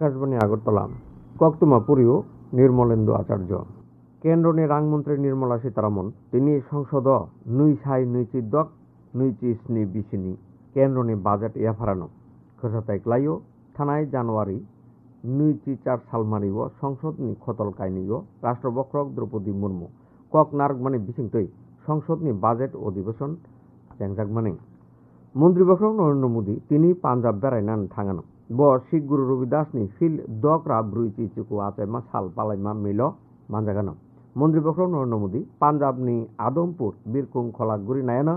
আকাশবাণী আগরতলা, কক্তমা পুরীও নির্মলেন্দু আচার্য। কেন্দ্রনে রাংমন্ত্রী নির্মলা সীতারামন, তিনি সংসদ নুই সাই নুই চিদ্দক নুই চিস নি বিশিনি। কেন্দ্রনে বাজেট ইয়া ফারানো। খোসাতাই ক্লাইও, থানায় জানুয়ারি, নুই চি চার সালমারিব সংসদ নি খতল কাইনিও রাষ্ট্রবক্রক দ্রৌপদী মুর্মু। কক নার্গ মানে বিসিংতই সংসদ নি বাজেট অধিবেশন চ্যাংজাক মানে মন্ত্রী বক্রক নরেন্দ্র মোদী, তিনি পাঞ্জাব বেড়াই নান থাঙানো শিখ গুরু রবিদাসনি ফিল দকরা ব্রুইচি চুকু আচাইমা সাল পালাইমা মিল মাঞ্জাগানম মন্ত্রীপক্ষ নরেন্দ্র মোদী পাঞ্জাবনি আদমপুর বীরকুং খলা গুরি নায়না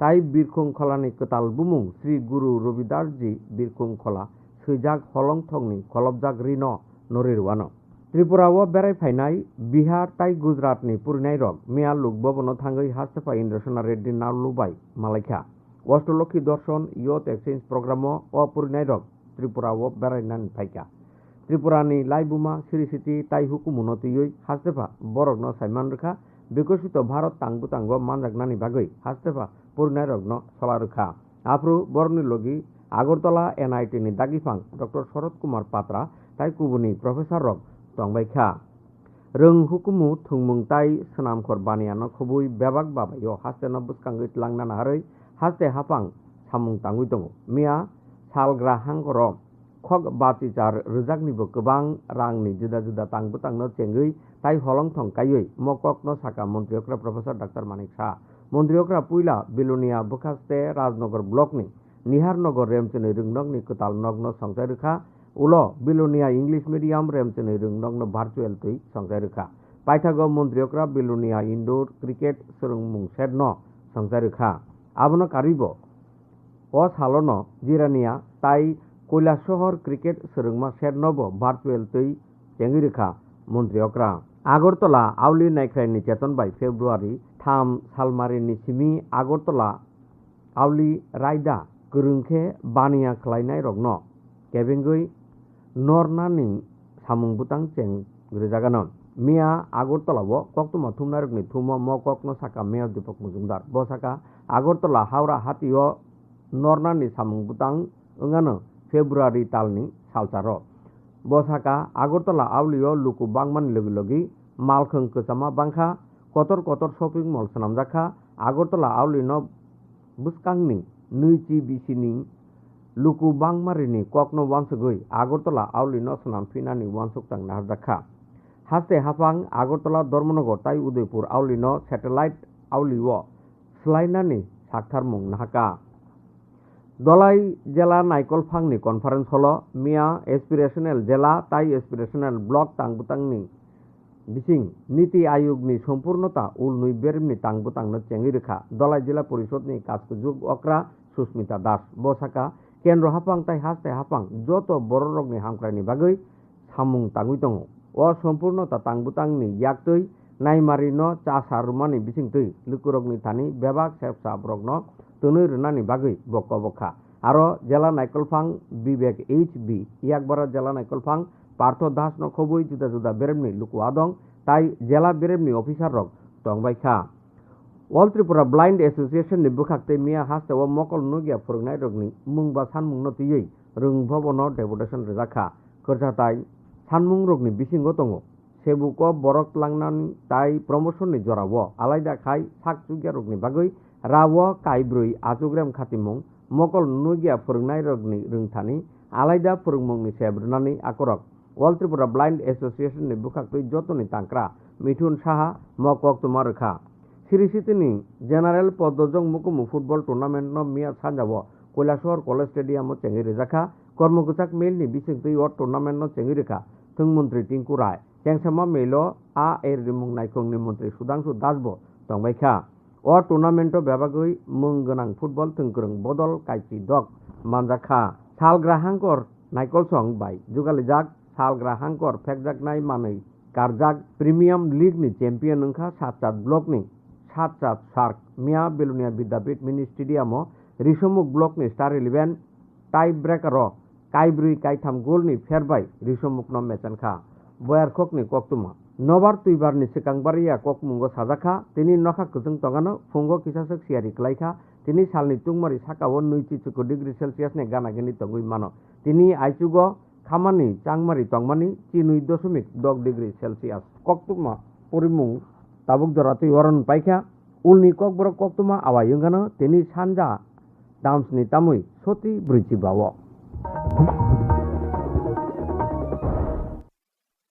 তাই বীরকুং খলানি কতাল বুমুং শ্রী গুরু রবিদাসজি বীরকুং খলা সুইজাগ হলং থংনি রিন নরিরওয়ান ত্রিপুরাও বেড়াইফাইনাই বিহার তাই গুজরাটনি পুরিনাই রক মিয়া লুক ভবন থাঙ্গই হাস্তফা ইন্দ্রসোনা রেড্ডি নাল লুবাই মালাইখা অষ্টলক্ষী দর্শন ইয়থ এক্সচেঞ্জ রক রক ত্রিপুরাও বেড়াইনান ফাইকা ত্রিপুরানি লাইবুমা সিরিসিটি তাই হুকুমুনতিयै হাস্তেফা বরকন সাইমান রেখা, বিকশিত ভারত তাংবু তাঙ্গ মানজাকনানি বাগৈ হাস্তেফা পুরিনাय রকন সলা রেখা। আফ্রু বরনি লগি আগরতলা, এনআইটিনি দাগিফাং, ডক্টর শরৎ কুমার পাত্রা তাই কুবুনি প্রফেসর রক tongbaikha rong hukumu thungmung tai swnamkhor baniano khobui bebak babayo haste no bwskangui langnana harui haste hapang samung tangui tongo mia सालग्राहांगरम खक बातिचार रोजाकनिबो गोबां रांनि जुदा जुदा तांबो तांनो चेंगै তাই হলং থংকাইই মককন সাকা মন্ত্রীকরা প্রফেসর ডাক্তার মানিক শাহ মন্ত্রীকরা পুইলা বিলুনিয়া বুখাস্তে রাজনগর ব্লকনি নিহারনগর রেমচেনি রিংনগনি কোতাল নগ্ন সংসায় রেখা উল বিলুনিয়া ইংলিশ মিডিয়াম রেমচেনি রিংনগ্ন ভার্চুয়েল তুই সংসায় রেখা পাইথাগ মন্ত্রীকরা বিলুনিয়া ইন্ডোর ক্রিকেট সুরংমুং সেডন সংসায় রেখা আবন কারিব salono jirania tai Kailashahar cricket সোরংমা সেটনব ভার্চুয়াল তৈ চেঙ্গি রেখা মন্ত্রীয়করা আগরতলা আউলি নাইখ্রাইনি চেতন বাই ফেব্রুয়ারি থাম সালমারিনি সিমি আগরতলা আউলি রায়দা গরুংখে বানিয়া খালাইনাय রগ্ন কেবেঙ্গৈ নরনানি samung butang cheng grijaganon mia agortolao koktuma thumnarokni thumo mo kokno saka mayor deepak mujumdar bo saka agortola haura nornani samung butang wngano february talni salsaro bo saka agortola aulio luku bangmani logi logi malkhung kwchama bangkha kotor kotor shopping mall swnamjakha agortola aulino buskangni nuichi bisini luku bangmarini kokno wansugui Agartala আউলি নসনাম ফিনানি ওয়ানসুকতাং নাহাজাখা হাসতে হাফাং আগরতলা ধর্মনগর তাই উদয়পুর আউলি ন satellite আউলি ও স্লাইনানি সাকথারমুং নাহাকা দলাই জেলা নাইকল ফাংনি conference hall, মিয়া এসপিরেশনাল জেলা, তাই এসপিরেশনাল block তাংবুতাংনি। বিসিং নীতি আয়োগনি সম্পূর্ণতা, উল নুই বেরমনি তাংবুতাংনো চেঙ্গি রেখা। দলাই জেলা পরিষদনি কাজকুজুগ অকরা, সুস্মিতা দাস বসাকা। কেন্দ্র হাফাং তাই হাসতে হাফাং যত বড় রগনি হামক্রাইনি বাগৈ সামুং তাঙ্গুই দङ অ সম্পূর্ণতা তাংবুতাংনি ইয়াকতৈ নাইমারিনো চাসা রুমানি বিসিংতৈ লুকুরগনি থানি, বেবাক সেবসা ব্রগ্ন তনৈ রুনানি বাগৈ বক্ক বখা আরও জেলা নাইকলফাং বিবেক এইচ বি ইয়াকবারা জেলা নাইকলফাং পার্থ দাস ন খবই জুদা জুদা বেরেমনি লুকু আদং তাই জেলা বেরেমনি অফিসার রক টংবাইখা all Tripura blind association ni bwkhakte mia haste o mokol nugia phurungnai rokni mung ba sanmung no tiyei rung bhobono deputation rejakha khorchatai sanmung rokni bisingo tongo sebuko borok langnani tai promotion ni jorao alaida khai sak chugya rokni rawo kaibrui achugrem khatimung mokol nugia phurungnai rokni rungthani alaida phurungmungni sebrunani akorok all Tripura blind association bwkhaktui jotoni tangkra Mithun Saha মকক তুমারখা সিরিসিতিনি general পদ্মজং মুকুমু football tournament মিয়া সানজাবো Kailashahar college stadium চেঙ্গি রেজাখা কর্মকুচাক মেলনি বিসিংতই অ টুর্নামেন্ট ন চেঙ্গি রেখা, থুংমন্ত্রী টিঙ্কু রায় চেংসামা মেল আ এর রিমুং নাইকংনি মন্ত্রী সুধাংশু দাসবো, তংবাইখা। अ टुर्नामेंटो बेबागै मुं गोनां फुटबल थोंगोरों बदल काइची डग मानजाखा सालग्राहांकर नाइकलसं बाय जुगालिजाक सालग्राहांकर फेकजाकनाय मानै गारजाक प्रिमियाम लीगनि चैम्पियन ओंखा सातसात ब्लकनि सातसात सार्क मिया बेलुनिया विद्यापीठ मिनी स्टेडियामो रिसमुक ब्लकनि स्टार इलेवेन टाइ ब्रेकार काइब्रुई काइथाम गोलनि फेरबाय रिसमुकनो मेचनखा बयारखकनि कक्तुमा নবার তুইবারনি সিকাংবারিয়া ককমুঙ্গ সাজাখা, তিনি নখা কুতুং তগানো ফুঙ্গ কিসাসক সিয়ারি ক্লাইখা, তিনি সালনি তুংমারি সাকাও নৈচি চুকু ডিগ্রি সেলসিয়াসনি গানাগিনি তঙ্গুই মানো। তিনি আইচুগ, খামানি চাংমারি tongmani চিনুই দশমিক দগ ডিগ্রি সেলসিয়াস কক্তমা পরিমুং jora tui oron paikha ulni kokborok koktoma awa yungkano tini sanja damsni tamui soti bridge bao